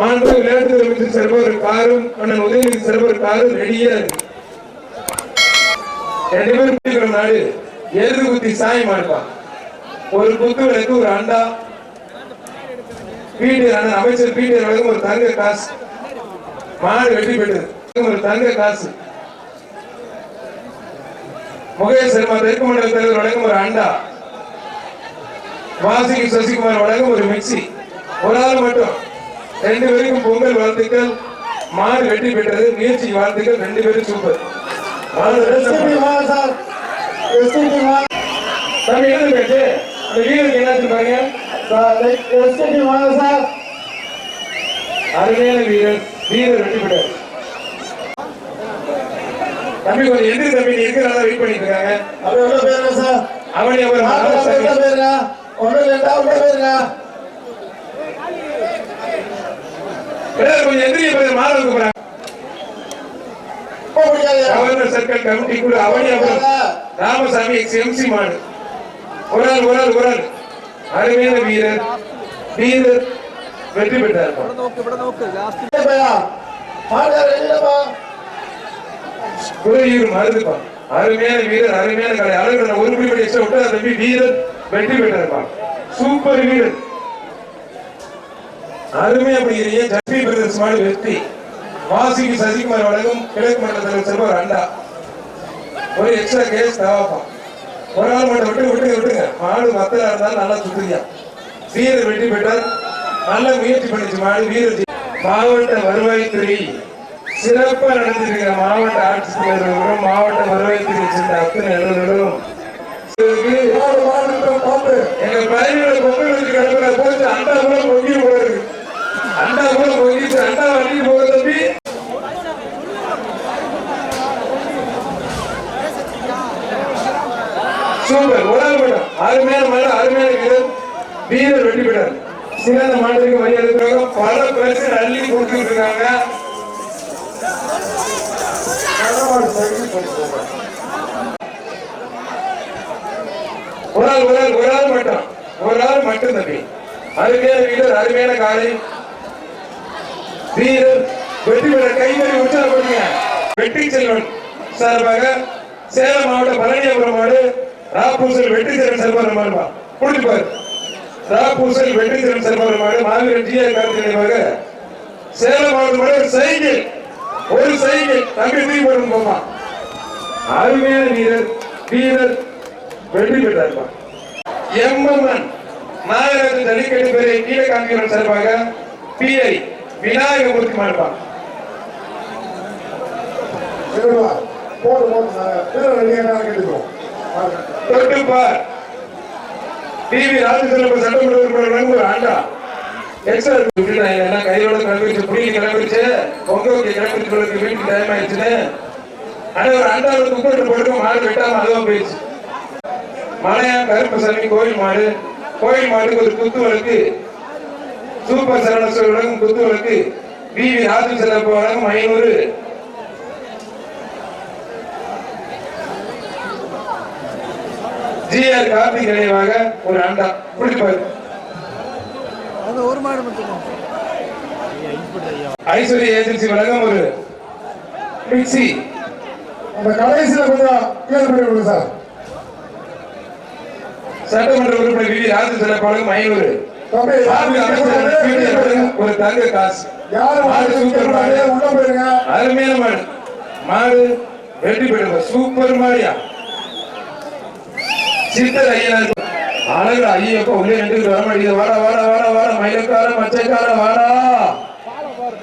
மாண்பு விளையாட்டுத்துறை அமைச்சர் சிறப்பு காரும் அண்ணன் உதயநிதி சிறப்பு காரும் ரெடியா இருக்கு ரெண்டு பேரும் பிடிக்கிற நாடு எருது குத்தி சாயம் மாடுப்பான் ஒரு குத்து விளக்கு ஒரு அண்டா. பீட்டர் அண்ணன் அமைச்சர் பீட்டர் வழங்கும் ஒரு தங்க காசு. மாடு வெட்டி பெற்றது. ஒரு தங்க காசு. முகேஷ் சர்மா தெற்கு மண்டல தலைவர் வழங்கும் ஒரு அண்டா. வாசிக்கு சசிகுமார் வழங்கும் ஒரு மிக்சி. ஒரு ஆள் மட்டும். ரெண்டு பேருக்கும் பொங்கல் வாழ்த்துக்கள். மாடு வெற்றி பெற்றது முயற்சி வாழ்த்துக்கள் ரெண்டு பேரும் சூப்பர் தம்பி எழுந்து பேச்சு? அந்த வீரருக்கு என்னாச்சு பாருங்க அருமையான வீரர். வீரர் வெற்றி பெற்றார். தம்பி கொஞ்சம் எதிர் தம்பி. நீ இருக்கிறதா வெயிட் பண்ணிட்டு இருக்காங்க. சார்? அவனி ஒண்ணு ரெண்டா போயிருங்க எல்லாரும் கொஞ்சம் எதிரிய போய் மாறி போறாங்க போக முடியாது கவர்னர் சர்க்கிள் கமிட்டி கூட அவனி அவர் ராமசாமி எம்சி மாடு. ஒரு ஆள் அருமையான வீரர். வீரர் வெற்றி பெற்றார். குறையூர் மருதுப்பா அருமையான வீரர் அருமையான கலை. அழகு ஒரு குறிப்பிட்ட விட்டு தம்பி வீரர் வெற்றி பெற்றார்ப்பா. சூப்பர் வீரர். அருமையா படிக்கிறீங்க ஜஸ்மி பிரதர்ஸ் மாடு வெற்றி. வாசிக்கு சசிகுமார் வழங்கும் கிழக்கு மண்டல தலைவர் செல்வர் அண்டா. ஒரு எக்ஸ்ட்ரா கேஸ் தேவைப்பா ஒரு ஆள் மட்டும் விட்டு விட்டுங்க விட்டுங்க. மாடு மத்தலா இருந்தாலும் நல்லா சுத்துறியா வீரர் வெற்றி பெற்றார். நல்ல முயற்சி பண்ணிச்சு மாடு வீரர் மாவட்ட வருவாய்த்துறை சிறப்பா நடந்திருக்கிற மாவட்ட ஆட்சித்தலைவர்களும் மாவட்ட வருவாய்த்துறை சேர்ந்த அத்தனை அலுவலர்களும் எங்க பயிரோட பொங்கல் வச்சு கிடக்குற போச்சு அண்டா கூட பொங்கி போகுது அண்டா கூட பொங்கிச்சு அண்டா வண்டி போக தம்பி. சூப்பர். ஒரு ஆள் அருமையான மாடு அருமையான வீரர் வீரர் வெற்றி பெற்றார். சிறந்த மாட்டுக்கு பல அள்ளி கொடுத்துட்டு இருக்காங்க ஒரு ஆள் ஒரு ஆள் ஒரு ஆள் மட்டும் ஒரு ஆள் மட்டும் தம்பி. அருமையான வீரர் அருமையான காலை. வீரர் வெற்றி பெற கைகளை உற்சாகப்படுங்க. வெற்றி செல்வன் சார்பாக சேலம் மாவட்டம் பழனியாபுரம் மாடு ராப்பூசல் வெற்றி திறன் செல்வரம் மாடுபா குடிப்பார் ராப்பூசல் வெற்றி திறன் செல்வரம் மாடு மாவீரன் ஜி ஆர் கார்த்தி நினைவாக சேலம் மாவட்டம் ஒரு சைக்கிள். ஒரு சைக்கிள். தம்பி தூக்கி போடும் போமா அருமையான வீரர். வீரர் வெற்றி பெற்றார்மா எம்எம்என் நாகராஜன் ஜல்லிக்கட்டு பேரை கீழே காண்கிறோம் சார்பாக பிஐ விநாயகமூர்த்தி மாடுப்பான் சரிவா போடு போடு சார். டிவி ராஜசேகர சட்டமன்ற உறுப்பினர் ஒரு ஆண்டா. எக்ஸ்ட்ரா எல்லாம் கையோட கிளம்பிடுச்சு புடிங்க கிளம்பிடுச்சு பொங்க வைக்க வீட்டுக்கு டைம் ஆயிடுச்சுன்னு. ஆனா ஒரு ஆண்டாவை குக்கர் போட்டு மாடு வெட்டாம அதுவா போயிடுச்சு. மலையா கருப்பசாமி கோயில் மாடு. கோயில் மாடுக்கு ஒரு குத்து வழக்கு. சூப்பர் சரவணேஸ்வரர் வழங்கும் குத்து வழக்கு வி வி ராஜு செல்லப்ப வழங்கும் ஐநூறு. ஜிஆர் கார்த்திக் நினைவாக ஒரு அண்டா. குடிப்பாரு அது ஒரு மாடு மட்டும். ஐஸ்வர்யா ஏஜென்சி வழங்கும் ஒரு மிக்சி அந்த கடைசியில கொஞ்சம் கிளியர் பண்ணி விடுங்க சார். சட்டமன்ற உறுப்பினர் வி வி ராஜு செல்லப்ப வழங்கும் ஐநூறு. ஒரு தங்க காசு. அருமையான மாடு. மாடு வெற்றி பெறும் சூப்பர் மாடியா. சித்தர் ஐயனார் அழகு ஐயப்ப உள்ளே நின்று வர மாட்டேங்குது. வாடா வாடா வாடா வாடா. மயிலக்கார மச்சக்கார வாடா.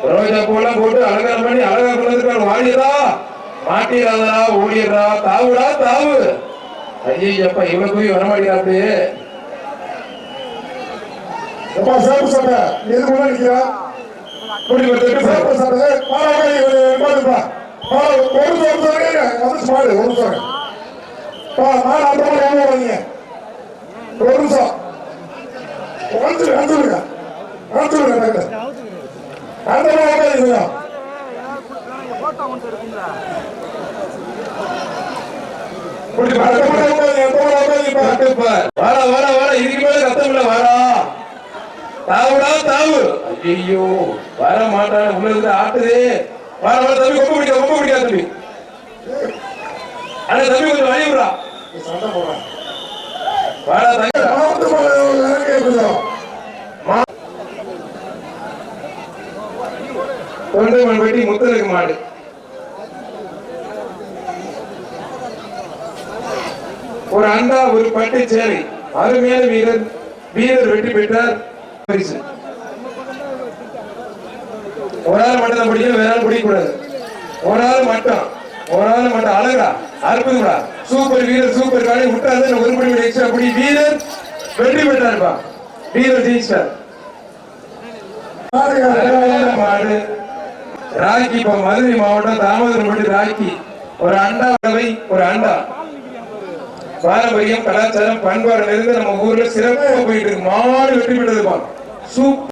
ரோஜா பூலாம் போட்டு அலங்காரம் பண்ணி அழகா பண்ணதுக்கு வாடிடா மாட்டிடாதா ஓடிடுறா தாவுடா தாவு. ஐயப்பா இவ்வளவு போய் வர மாட்டேங்கிறா அப்பா எப்பா சேப்பு சட்டை எதுக்கு உள்ள நிக்கிறா கூட்டி வந்து பாருப்பா ஒரு நிமிஷம் வந்துச்சு மாடு ஒரு நிமிஷம் மாடு அந்த மாதிரி வாங்க வரீங்க ஒரு நிமிஷம். வந்து வந்துருங்க. வந்துருங்க அந்த மாதிரி உட்காந்துங்க அந்த மாதிரி உட்காந்துங்க பாட்டுப்பார். வாடா வாடா வாடா இதுக்கு மேல கத்தமில்ல வாடா தாவுடா தாவு. ஐயோ வர மாட்டான உள்ள இருந்து ஆட்டுதே. வர வர தம்பி ரொம்ப பிடிக்காது ரொம்ப பிடிக்காது தம்பி. அண்ணா தம்பி கொஞ்சம் வழி விடுறா. சண்டை போடுறேன் வாடா தம்பி மாவட்ட மாடு கொஞ்சம் தொண்டைமன் வெட்டி முத்தலுக்கு மாடு. ஒரு அண்டா ஒரு பட்டு சேலை அருமையான வீரர் வீரர் வெற்றி பெற்றார். பரிசு ஒரு ஆள் மட்டும் தான் பிடிக்கணும் வேற ஆள் பிடிக்கக்கூடாது ஒரு ஆள் மட்டும் ஒரு ஆள் மட்டும் அழகா அற்புதம்டா சூப்பர் வீரர் சூப்பர் காலை விட்டாரு ஒரு படி எக்ஸ்ட்ரா பிடி வீரர் வெற்றி பெற்றாருப்பா. வீரர் ஜெயிச்சார். மாடு. ராக்கி இப்ப மதுரை மாவட்டம் தாமோதரப்பட்டி ராக்கி. ஒரு அண்டா வகை ஒரு அண்டா. பாரம்பரியம் கலாச்சாரம் பண்பாடு நிறைந்து நம்ம ஊர்ல சிறப்பாக போயிட்டு இருக்கு. மாடு வெற்றி பெற்றதுப்பா சூப்பர்